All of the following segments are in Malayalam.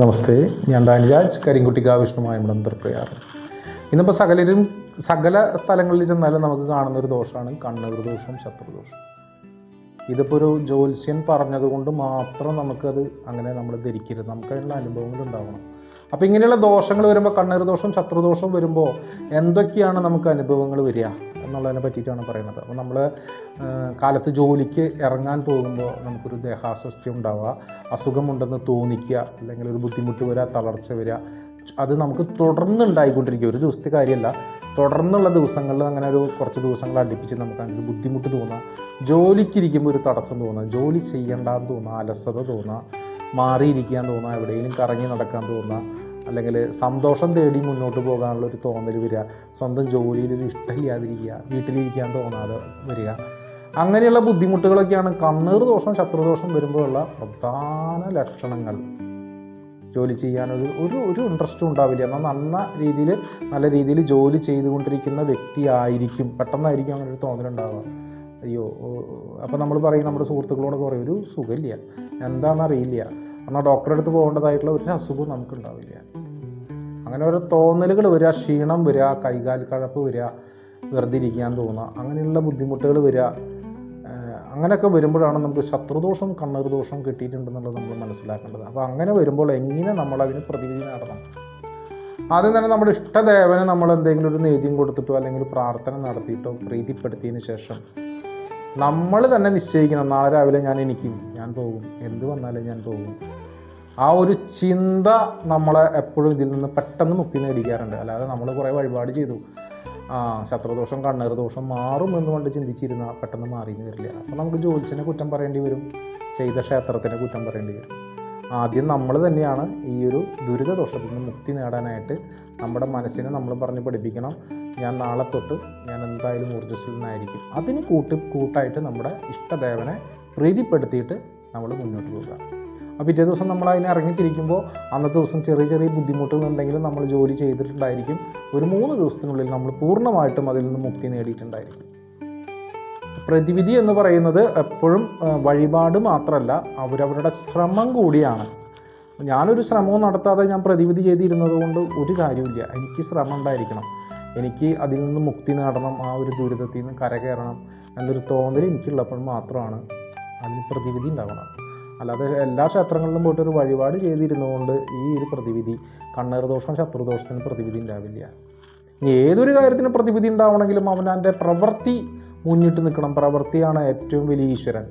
നമസ്തേ ഞാൻ ഡാനിരാജ് കരിങ്കുട്ടിക്കാവ് വിഷ്ണുമായ മന്ത്രപ്രയാർ ഇന്നിപ്പോൾ സകലരും സകല സ്ഥലങ്ങളിൽ ചെന്നാലും നമുക്ക് കാണുന്ന ഒരു ദോഷമാണ് കണ്ണീർ ദോഷം. ശത്രുദോഷം ഇതിപ്പോൾ ഒരു ജ്യോത്സ്യൻ പറഞ്ഞതുകൊണ്ട് മാത്രം നമുക്കത് അങ്ങനെ നമ്മൾ ധരിക്കരുത്. നമുക്കതിനുള്ള അനുഭവങ്ങൾ ഉണ്ടാവണം അപ്പോൾ ഇങ്ങനെയുള്ള ദോഷങ്ങൾ വരുമ്പോൾ കണ്ണീർ ദോഷം ശത്രുദോഷം വരുമ്പോൾ എന്തൊക്കെയാണ് നമുക്ക് അനുഭവങ്ങൾ വരിക എന്നുള്ളതിനെ പറ്റിയിട്ടാണ് പറയുന്നത്. അപ്പോൾ നമ്മൾ കാലത്ത് ജോലിക്ക് ഇറങ്ങാൻ പോകുമ്പോൾ നമുക്കൊരു ദേഹാസ്വസ്ഥ്യം ഉണ്ടാവുക അസുഖമുണ്ടെന്ന് തോന്നിക്കുക അല്ലെങ്കിൽ ഒരു ബുദ്ധിമുട്ട് വരിക തളർച്ച വരിക അത് നമുക്ക് തുടർന്നുണ്ടായിക്കൊണ്ടിരിക്കുക ഒരു ദിവസത്തെ കാര്യമല്ല തുടർന്നുള്ള ദിവസങ്ങളിൽ അങ്ങനെ ഒരു കുറച്ച് ദിവസങ്ങൾ അടുപ്പിച്ച് നമുക്ക് അങ്ങനെ ഒരു ബുദ്ധിമുട്ട് തോന്നാം. ജോലിക്കിരിക്കുമ്പോൾ ഒരു തടസ്സം തോന്നാം. ജോലി ചെയ്യണ്ടെന്ന് തോന്നുക അലസത തോന്നുക മാറിയിരിക്കാൻ തോന്നുക എവിടെയെങ്കിലും കറങ്ങി നടക്കാൻ തോന്നുക അല്ലെങ്കിൽ സന്തോഷം തേടി മുന്നോട്ട് പോകാനുള്ള ഒരു തോന്നൽ വരിക. സ്വന്തം ജോലിയിൽ ഒരു ഇഷ്ടമില്ലാതിരിക്കുക. വീട്ടിലിരിക്കാൻ തോന്നാതെ വരിക. അങ്ങനെയുള്ള ബുദ്ധിമുട്ടുകളൊക്കെയാണ് കണ്ണീർ ദോഷം ശത്രുദോഷം വരുമ്പോഴുള്ള പ്രധാന ലക്ഷണങ്ങൾ. ജോലി ചെയ്യാനൊരു ഒരു ഒരു ഇൻട്രസ്റ്റും ഉണ്ടാവില്ല. എന്നാൽ നല്ല രീതിയിൽ നല്ല രീതിയിൽ ജോലി ചെയ്തുകൊണ്ടിരിക്കുന്ന വ്യക്തിയായിരിക്കും പെട്ടെന്നായിരിക്കും അങ്ങനെ ഒരു തോന്നലുണ്ടാവുക അയ്യോ അപ്പോൾ നമ്മൾ പറയും നമ്മുടെ സുഹൃത്തുക്കളോട് പറയും ഒരു സുഖമില്ല. എന്താണെന്നറിയില്ല. എന്നാൽ ഡോക്ടറെ അടുത്ത് പോകേണ്ടതായിട്ടുള്ള ഒരു അസുഖവും നമുക്കുണ്ടാവില്ല. അങ്ങനെ ഓരോ തോന്നലുകൾ വരിക ക്ഷീണം വരിക കൈകാൽ കഴപ്പ് വരിക വെറുതെ ഇരിക്കാൻ തോന്നുക അങ്ങനെയുള്ള ബുദ്ധിമുട്ടുകൾ വരിക അങ്ങനെയൊക്കെ വരുമ്പോഴാണ് നമുക്ക് ശത്രുദോഷം കണ്ണീർ ദോഷം കിട്ടിയിട്ടുണ്ടെന്നുള്ളത് നമ്മൾ മനസ്സിലാക്കേണ്ടത്. അപ്പോൾ അങ്ങനെ വരുമ്പോൾ എങ്ങനെ നമ്മൾ അതിന് പ്രതിവിധി നടണം? ആദ്യം തന്നെ നമ്മുടെ ഇഷ്ടദേവന് നമ്മൾ എന്തെങ്കിലും ഒരു നേദ്യം കൊടുത്തിട്ടോ അല്ലെങ്കിൽ പ്രാർത്ഥന നടത്തിയിട്ടോ പ്രീതിപ്പെടുത്തിയതിന് ശേഷം നമ്മൾ തന്നെ നിശ്ചയിക്കണം. നാളെ രാവിലെ ഞാൻ എനിക്കും ഞാൻ പോകും. എന്ത് വന്നാലും ഞാൻ പോകും. ആ ഒരു ചിന്ത നമ്മളെ എപ്പോഴും ഇതിൽ നിന്ന് പെട്ടെന്ന് മുക്തി നേടിക്കാറുണ്ട്. അല്ലാതെ നമ്മൾ കുറേ വഴിപാട് ചെയ്തു. ആ ശത്രുദോഷം കണ്ണീർ ദോഷം മാറും എന്ന് കൊണ്ട് ചിന്തിച്ചിരുന്ന പെട്ടെന്ന് മാറിയെന്ന് വരില്ല. അപ്പോൾ നമുക്ക് ജ്യോത്സ്യനെ കുറ്റം പറയേണ്ടി വരും. ചെയ്ത ക്ഷേത്രത്തിനെ കുറ്റം പറയേണ്ടി വരും. ആദ്യം നമ്മൾ തന്നെയാണ് ഈ ഒരു ദുരിത ദോഷത്തിൽ നിന്ന് മുക്തി നേടാനായിട്ട് നമ്മുടെ മനസ്സിനെ നമ്മൾ പറഞ്ഞ് പഠിപ്പിക്കണം. ഞാൻ നാളെ തൊട്ട് ഞാൻ എന്തായാലും ഊർജസ്വലനായിരിക്കും അതിന് കൂട്ട് കൂട്ടായിട്ട് നമ്മുടെ ഇഷ്ടദേവനെ പ്രീതിപ്പെടുത്തിയിട്ട് നമ്മൾ മുന്നോട്ട് പോകുക അപ്പോൾ പിറ്റേ ദിവസം നമ്മൾ അതിനെ ഇറങ്ങിത്തിരിക്കുമ്പോൾ അന്നത്തെ ദിവസം ചെറിയ ചെറിയ ബുദ്ധിമുട്ടുകളുണ്ടെങ്കിലും നമ്മൾ ജോലി ചെയ്തിട്ടുണ്ടായിരിക്കും. ഒരു മൂന്ന് ദിവസത്തിനുള്ളിൽ നമ്മൾ പൂർണമായിട്ടും അതിൽ നിന്ന് മുക്തി നേടിയിട്ടുണ്ടായിരിക്കും. പ്രതിവിധി എന്ന് പറയുന്നത് എപ്പോഴും വഴിപാട് മാത്രമല്ല അവരവരുടെ ശ്രമം കൂടിയാണ്. ഞാനൊരു ശ്രമവും നടത്താതെ ഞാൻ പ്രതിവിധി ചെയ്തിരുന്നത് കൊണ്ട് ഒരു കാര്യമില്ല എനിക്ക് ശ്രമം ഉണ്ടായിരിക്കണം. എനിക്ക് അതിൽ നിന്ന് മുക്തി നേടണം ആ ഒരു ദുരിതത്തിൽ നിന്ന് കരകയറണം എന്നൊരു തോന്നൽ എനിക്കുള്ളപ്പോൾ മാത്രമാണ് അതിന് പ്രതിവിധി ഉണ്ടാവണം അല്ലാതെ എല്ലാ ക്ഷേത്രങ്ങളിലും പോയിട്ട് ഒരു വഴിപാട് ചെയ്തിരുന്നുകൊണ്ട് ഈ ഒരു പ്രതിവിധി കണ്ണേർ ദോഷം ശത്രുദോഷത്തിന് പ്രതിവിധി ഉണ്ടാവില്ല. ഏതൊരു കാര്യത്തിന് പ്രതിവിധി ഉണ്ടാവണമെങ്കിലും അവനവന്റെ പ്രവൃത്തി മുന്നിട്ട് നിൽക്കണം. പ്രവൃത്തിയാണ് ഏറ്റവും വലിയ ഈശ്വരൻ.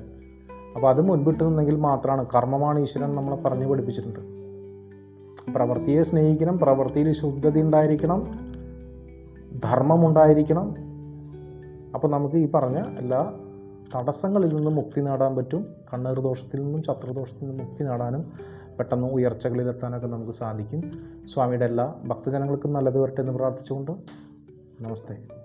അപ്പോൾ അത് മുൻപിട്ട് നിന്നെങ്കിൽ മാത്രമാണ്. കർമ്മമാണ് ഈശ്വരൻ നമ്മളെ പറഞ്ഞു പഠിപ്പിച്ചിട്ടുണ്ട്. പ്രവൃത്തിയെ സ്നേഹിക്കണം പ്രവൃത്തിയിൽ ശുദ്ധത ഉണ്ടായിരിക്കണം. ധർമ്മമുണ്ടായിരിക്കണം. അപ്പോൾ നമുക്ക് ഈ പറഞ്ഞ എല്ലാ തടസ്സങ്ങളിൽ നിന്നും മുക്തി നേടാൻ പറ്റും. കണ്ണീർ ദോഷത്തിൽ നിന്നും ശത്രുദോഷത്തിൽ നിന്നും മുക്തി നേടാനും പെട്ടെന്ന് ഉയർച്ചകളിലെത്താനൊക്കെ നമുക്ക് സാധിക്കും. സ്വാമിയുടെ എല്ലാ ഭക്തജനങ്ങൾക്കും നല്ലത് വരട്ടെ എന്ന് പ്രാർത്ഥിച്ചുകൊണ്ട് നമസ്തേ.